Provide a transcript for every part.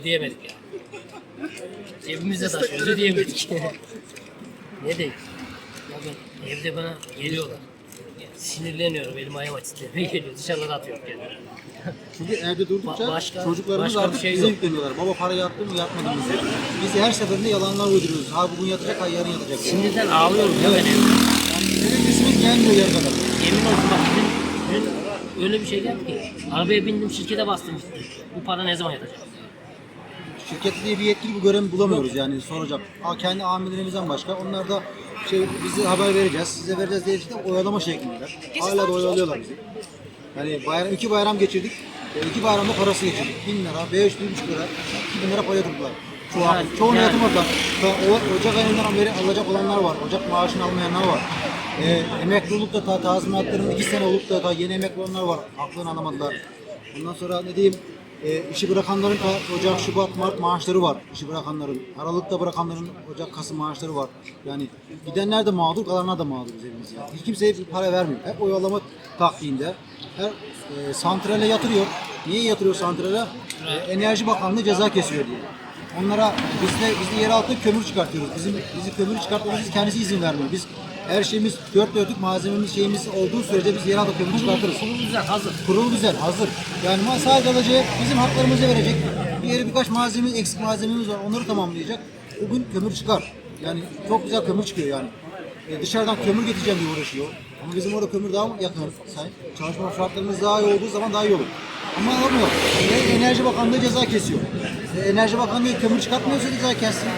ödeyemedik ya. Cebimizde taşıyoruz ödeyemedik. ne diyeyim? Ya ben, evde bana geliyorlar. Ya sinirleniyorum elim ayağım titremeye geliyor. Dışarıda atıyorum kendimi. Çünkü evde durdukça Ba- başka- çocuklarımız başka bir artık şey bize yok. yükleniyorlar. Baba para yattı mı yatmadı mı bize. Biz her seferinde yalanlar uyduruyoruz. Ha bugün yatacak, ha yarın yatacak. Şimdiden ağlıyorum ya ben evde. Yani eve kısmet gelmiyor yarı kadar. Yemin olsun bak dün, dün öyle bir şey geldi ki. Arabaya bindim şirkete bastım. Bu para ne zaman yatacak? Şirket diye bir yetkili bu görevi bulamıyoruz yani soracak. Ha, kendi amirlerimizden başka. Onlar da şey bize haber vereceğiz, size vereceğiz diye işte oyalama şeklindeler. Hala da oyalıyorlar bizi. Yani bayram, iki bayram geçirdik. E, iki bayramda parası geçirdik. Bin lira, beş, bir buçuk lira, iki bin lira para yatırdılar. Çoğu, Yani- çoğunu yani- yatırmadılar. Ta- o- Ocak ayından beri alacak olanlar var. Ocak maaşını almayanlar var. E, emekli olup da ta, tazminatların iki sene olup da ta yeni emekli olanlar var. Aklını alamadılar. Ondan sonra ne diyeyim, e, işi bırakanların Ocak, Şubat, Mart maaşları var. İşi bırakanların. Aralıkta bırakanların Ocak, Kasım maaşları var. Yani gidenler de mağdur, kalanlar da mağdur üzerimiz yani. Hiç kimseye bir para vermiyor. Hep oyalama taktiğinde. Her e, santrale yatırıyor. Niye yatırıyor santrale? E, Enerji Bakanlığı ceza kesiyor diye. Onlara biz de, biz de yer altında kömür çıkartıyoruz. Bizim bizi kömür çıkartmamız kendisi izin vermiyor. Biz her şeyimiz dört dörtlük malzememiz şeyimiz olduğu sürece biz yer altında kömür çıkartırız. Konu güzel hazır. Kurul güzel, hazır. Yani sadece alacağı bizim haklarımızı verecek. Bir yere birkaç malzeme, eksik malzememiz var. Onları tamamlayacak. Bugün kömür çıkar. Yani çok güzel kömür çıkıyor yani. E, dışarıdan kömür getireceğim diye uğraşıyor. Ama bizim orada kömür daha yakın. Say- Çalışma şartlarımız daha iyi olduğu zaman daha iyi olur. Ama olmuyor. Enerji Bakanlığı ceza kesiyor. E, Enerji Bakanlığı kömür çıkartmıyorsa ceza kessin.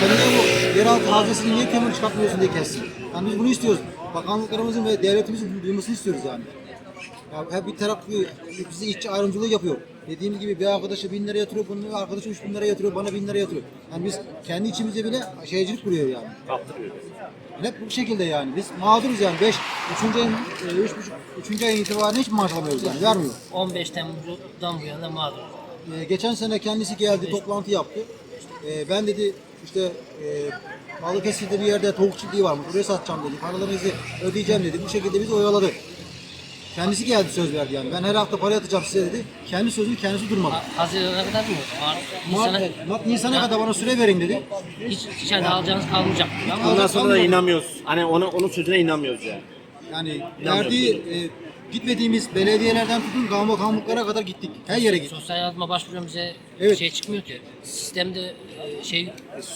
Sen niye bu yeraltı haznesini niye kömür çıkartmıyorsun diye kessin. Yani biz bunu istiyoruz. Bakanlıklarımızın ve devletimizin duymasını istiyoruz yani. Ya hep bir taraf bize işçi ayrımcılığı yapıyor. Dediğim gibi bir arkadaşa bin lira yatırıyor, bunun arkadaşı üç bin lira yatırıyor, bana bin lira yatırıyor. Yani biz kendi içimizde bile şeycilik kuruyor yani. Yani hep bu şekilde yani. Biz mağduruz yani. Beş, üçüncü ayın, e, üç buçuk, üçüncü ayın itibaren hiç maaş alamıyoruz yani. Vermiyor. 15 Temmuz'dan bu yana mağdur. E, geçen sene kendisi geldi, toplantı yaptı. E, ben dedi işte e, Balıkesir'de bir yerde tavuk çiftliği varmış, oraya satacağım dedi. Paralarınızı ödeyeceğim dedi. Bu şekilde bizi oyaladı. Kendisi geldi söz verdi yani. Ben her hafta para yatacağım size dedi. Kendi sözünü kendisi durmadı. Ha- Haziran'a kadar mı? Mart, Mart, Nisan'a Mart Nisan'a kadar bana süre verin dedi. hiç içeride alacağınız kalmayacak. Ondan sonra da inanmıyoruz. Hani ona, onun sözüne inanmıyoruz yani. Yani verdiği e, gitmediğimiz belediyelerden tutun kaymakamlıklara kadar gittik. Her yere gittik. sosyal yardıma başvuruyorum bize Evet. şey çıkmıyor ki. Sistemde e, şey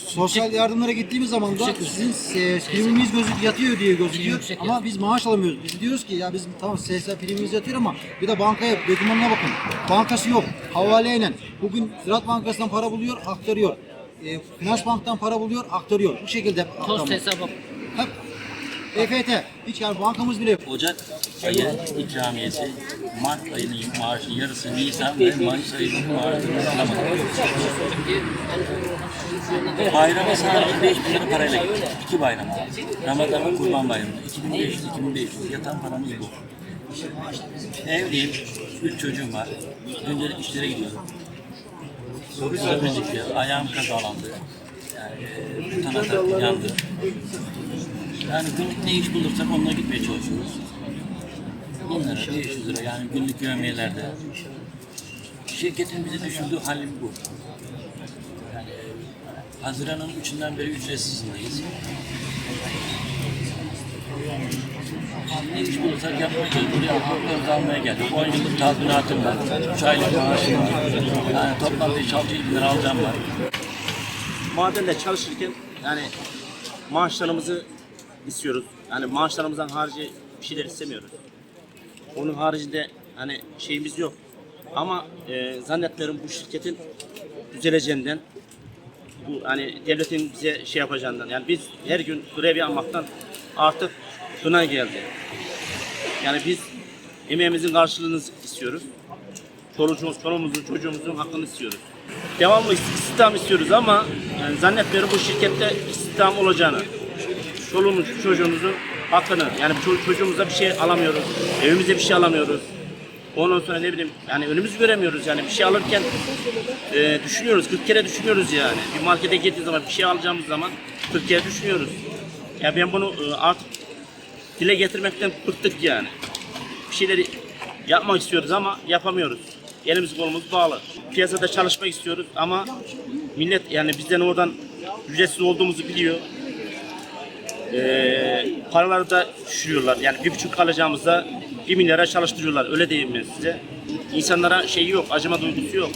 Sosyal yardımlara gittiğimiz zaman da Yüksek sizin e, primimiz gözük yatıyor diye gözüküyor yüksek ama yatıyor. biz maaş alamıyoruz. Biz diyoruz ki ya biz tamam SSK primimiz yatıyor ama bir de bankaya dokümanına bakın. Bankası yok. Havaleyle. Bugün Ziraat Bankası'ndan para buluyor, aktarıyor. E, Finans Bank'tan para buluyor, aktarıyor. Bu şekilde tost aktarma. hesabı Hep EFT. Hiç yani bankamız bile yok. Ocak ayı ikramiyesi, Mart ayının maaşı yarısı, Nisan ve Mayıs ayının maaşını alamadık. Bayrama sadece 5 bin lira parayla gittik. İki bayram. Ramazan ve Kurban Bayramı. 2500-2500 yatan paramız bu. Evliyim, üç çocuğum var. Öncelik işlere gidiyorum. Özellikle ayağım kazalandı. Yani tanatak yandı. Yani günlük ne iş bulursak onunla gitmeye çalışıyoruz. 1000 lira, 500 lira yani günlük yövmiyelerde. Şirketin bizi düşürdüğü halim bu. Yani Haziran'ın 3'ünden beri ücretsiz izindeyiz. Ne iş bulursak yapmaya çalışıyoruz. Buraya haklarımızı almaya geldik. 10 yıllık tazminatım var. 3 aylık maaşım var. Yani toplam 5-6 bin lira alacağım var. Madende çalışırken yani maaşlarımızı istiyoruz. Yani maaşlarımızdan harici bir şeyler istemiyoruz. Onun haricinde hani şeyimiz yok. Ama e, zannetlerim bu şirketin düzeleceğinden bu hani devletin bize şey yapacağından yani biz her gün grev yapmaktan artık buna geldi. Yani biz emeğimizin karşılığını istiyoruz. Çoluğumuz, çoluğumuzun, çocuğumuzun hakkını istiyoruz. Devamlı istihdam istiyoruz ama yani zannetmiyorum bu şirkette istihdam olacağını. Çoluğumuz, çocuğumuzun hakkını yani ço- çocuğumuza bir şey alamıyoruz. Evimize bir şey alamıyoruz. Ondan sonra ne bileyim yani önümüzü göremiyoruz yani bir şey alırken e, düşünüyoruz 40 kere düşünüyoruz yani. Bir markete gittiğimiz zaman bir şey alacağımız zaman 40 kere düşünüyoruz. Ya ben bunu e, artık dile getirmekten bıktık yani. Bir şeyleri yapmak istiyoruz ama yapamıyoruz. elimiz kolumuz bağlı. Piyasada çalışmak istiyoruz ama millet yani bizden oradan ücretsiz olduğumuzu biliyor. Ee, paraları da düşürüyorlar. Yani bir buçuk kalacağımızda bir milyara çalıştırıyorlar. Öyle diyeyim ben size. İnsanlara şey yok, acıma duygusu yok.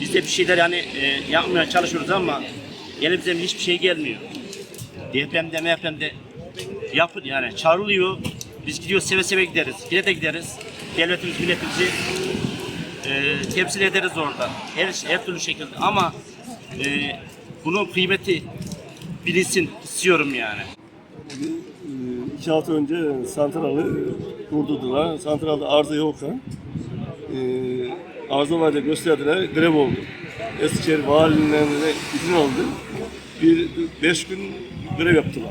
Biz de bir şeyler yani e, yapmaya çalışıyoruz ama elimizden hiçbir şey gelmiyor. Depremde depremde yapın yani çağrılıyor. Biz gidiyoruz seve seve gideriz. Yine de gideriz. Devletimiz milletimizi e, temsil ederiz orada. Her, her türlü şekilde ama e, bunun kıymeti bilinsin istiyorum yani. Ee, iki hafta önce santralı durdurdular. Santralda arıza yokken e, arıza var diye gösterdiler. Grev oldu. Eskişehir valiliğinden de izin aldı. Bir, beş gün grev yaptılar.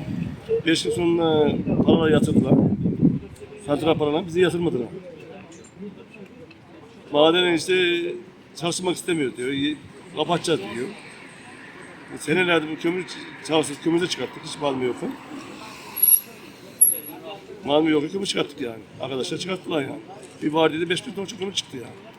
Beş gün sonra paralar yatırdılar. Santral paralarını bize yatırmadılar. Maden işte çalışmak istemiyor diyor. Kapatacağız diyor. Senelerde bu kömür çalıştık, kömür de çıkarttık. Hiç malum yok. Malum yok, kömür çıkarttık yani. Arkadaşlar çıkarttılar yani. Bir vadide 5 bin ton kömür çıktı yani.